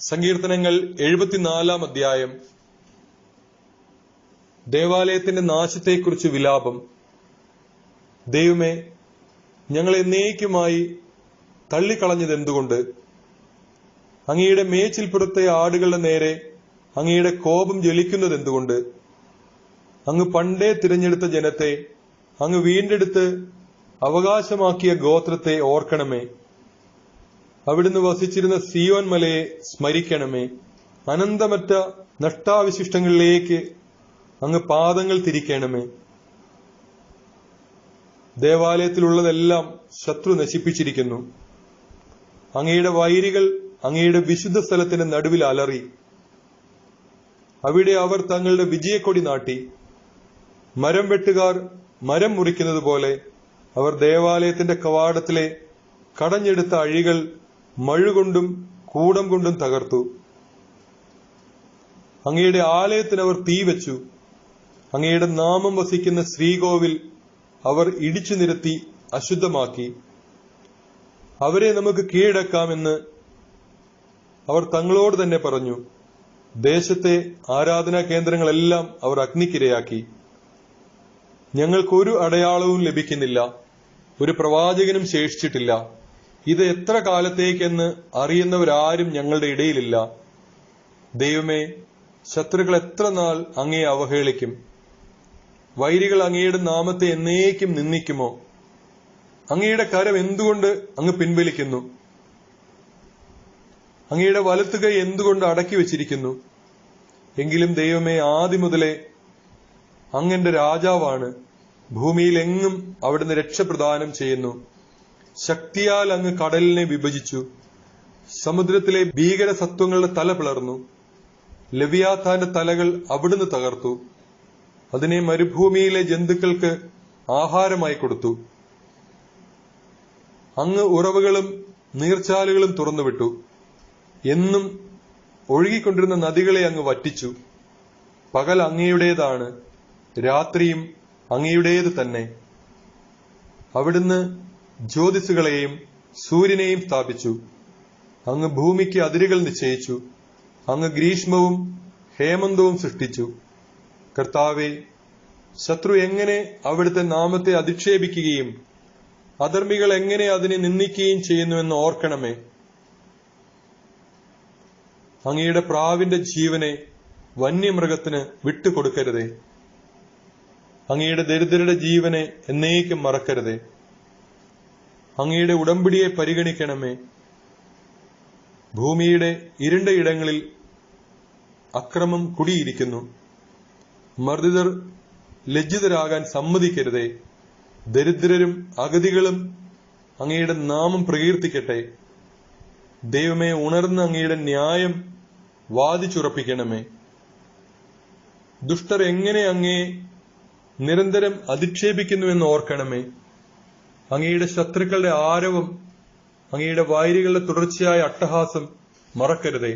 സങ്കീർത്തനങ്ങൾ എഴുപത്തിനാലാം അധ്യായം. ദേവാലയത്തിന്റെ നാശത്തെക്കുറിച്ച് വിലാപം. ദൈവമേ ഞങ്ങൾ എന്നേക്കുമായി തള്ളിക്കളഞ്ഞത് എന്തുകൊണ്ട് അങ്ങയുടെ മേച്ചിൽപ്പുറത്തെ ആടുകളുടെ നേരെ അങ്ങയുടെ കോപം ജ്വലിക്കുന്നത് എന്തുകൊണ്ട് അങ്ങ് പണ്ടേ തിരഞ്ഞെടുത്ത ജനത്തെ അങ്ങ് വീണ്ടെടുത്ത് അവകാശമാക്കിയ ഗോത്രത്തെ ഓർക്കണമേ. അവിടുന്ന് വസിച്ചിരുന്ന സിയോൻ മലയെ സ്മരിക്കണമേ. അനന്തമറ്റ നഷ്ടാവിശിഷ്ടങ്ങളിലേക്ക് അങ്ങ് പാദങ്ങൾ തിരിക്കണമേ. ദേവാലയത്തിലുള്ളതെല്ലാം ശത്രു നശിപ്പിച്ചിരിക്കുന്നു. അങ്ങയുടെ വൈരികൾ അങ്ങയുടെ വിശുദ്ധ സ്ഥലത്തിന്റെ നടുവിൽ അലറി. അവിടെ അവർ തങ്ങളുടെ വിജയക്കൊടി നാട്ടി. മരം വെട്ടുകാർ മരം മുറിക്കുന്നത് പോലെ അവർ ദേവാലയത്തിന്റെ കവാടത്തിലെ കടഞ്ഞെടുത്ത അഴികൾ മഴുകൊണ്ടും കൂടം കൊണ്ടും തകർത്തു. അങ്ങയുടെ ആലയത്തിൽ അവർ തീ വെച്ചു. അങ്ങയുടെ നാമം വസിക്കുന്ന ശ്രീകോവിൽ അവർ ഇടിച്ചു നിരത്തി അശുദ്ധമാക്കി. അവരെ നമുക്ക് കീഴടക്കാമെന്ന് അവർ തങ്ങളോട് തന്നെ പറഞ്ഞു. ദേശത്തെ ആരാധനാ കേന്ദ്രങ്ങളെല്ലാം അവർ അഗ്നിക്കിരയാക്കി. ഞങ്ങൾക്കൊരു അടയാളവും ലഭിക്കുന്നില്ല. ഒരു പ്രവാചകനും ശേഷിച്ചിട്ടില്ല. ഇത് എത്ര കാലത്തേക്കെന്ന് അറിയുന്നവരാരും ഞങ്ങളുടെ ഇടയിലില്ല. ദൈവമേ ശത്രുക്കൾ എത്ര നാൾ അങ്ങേ അവഹേളിക്കും? വൈരികൾ അങ്ങയുടെ നാമത്തെ എന്നേക്കും നിന്ദിക്കുമോ? അങ്ങയുടെ കരം എന്തുകൊണ്ട് അങ്ങ് പിൻവലിക്കുന്നു? അങ്ങയുടെ വലത്തുകൈ എന്തുകൊണ്ട് അടക്കി വച്ചിരിക്കുന്നു? എങ്കിലും ദൈവമേ ആദ്യം മുതലേ അങ്ങന്റെ രാജാവാണ്. ഭൂമിയിൽ എങ്ങും അവിടുന്ന് രക്ഷപ്രദാനം ചെയ്യുന്നു. ശക്തിയാൽ അങ്ങ് കടലിനെ വിഭജിച്ചു. സമുദ്രത്തിലെ ഭീകര സത്വങ്ങളുടെ തല പിളർന്നു. ലവിയാഥാന്റെ തലകൾ അവിടുന്ന് തകർത്തു. അതിനെ മരുഭൂമിയിലെ ജന്തുക്കൾക്ക് ആഹാരമായി കൊടുത്തു. അങ്ങ് ഉറവുകളും നീർച്ചാലുകളും തുറന്നുവിട്ടു. എന്നും ഒഴുകിക്കൊണ്ടിരുന്ന നദികളെ അങ്ങ് വറ്റിച്ചു. പകൽ അങ്ങയുടേതാണ് രാത്രിയും അങ്ങയുടേത് തന്നെ. അവിടുന്ന് ജ്യോതിസുകളെയും സൂര്യനെയും സ്ഥാപിച്ചു. അങ്ങ് ഭൂമിക്ക് അതിരുകൾ നിശ്ചയിച്ചു. അങ്ങ് ഗ്രീഷ്മവും ഹേമന്തവും സൃഷ്ടിച്ചു. കർത്താവെ ശത്രു എങ്ങനെ അവിടുത്തെ നാമത്തെ അധിക്ഷേപിക്കുകയും അധർമ്മികൾ എങ്ങനെ അതിനെ നിന്ദിക്കുകയും ചെയ്യുന്നുവെന്ന് ഓർക്കണമേ. അങ്ങയുടെ പ്രാവിന്റെ ജീവനെ വന്യമൃഗത്തിന് വിട്ടുകൊടുക്കരുതേ. അങ്ങയുടെ ദരിദ്രരുടെ ജീവനെ എന്നേക്കും മറക്കരുതേ. അങ്ങയുടെ ഉടമ്പടിയെ പരിഗണിക്കണമേ. ഭൂമിയുടെ ഇരുണ്ട ഇടങ്ങളിൽ അക്രമം കുടിയിരിക്കുന്നു. മർദ്ദിതർ ലജ്ജിതരാകാൻ സമ്മതിക്കരുതേ. ദരിദ്രരും അഗതികളും അങ്ങയുടെ നാമം പ്രകീർത്തിക്കട്ടെ. ദൈവമേ ഉണർന്ന് അങ്ങയുടെ ന്യായം വാദിച്ചുറപ്പിക്കണമേ. ദുഷ്ടർ എങ്ങനെ അങ്ങയെ നിരന്തരം അധിക്ഷേപിക്കുന്നുവെന്ന് ഓർക്കണമേ. അങ്ങയുടെ ശത്രുക്കളുടെ ആരവം അങ്ങയുടെ വൈരികളുടെ തുടർച്ചയായ അട്ടഹാസം മറക്കരുതേ.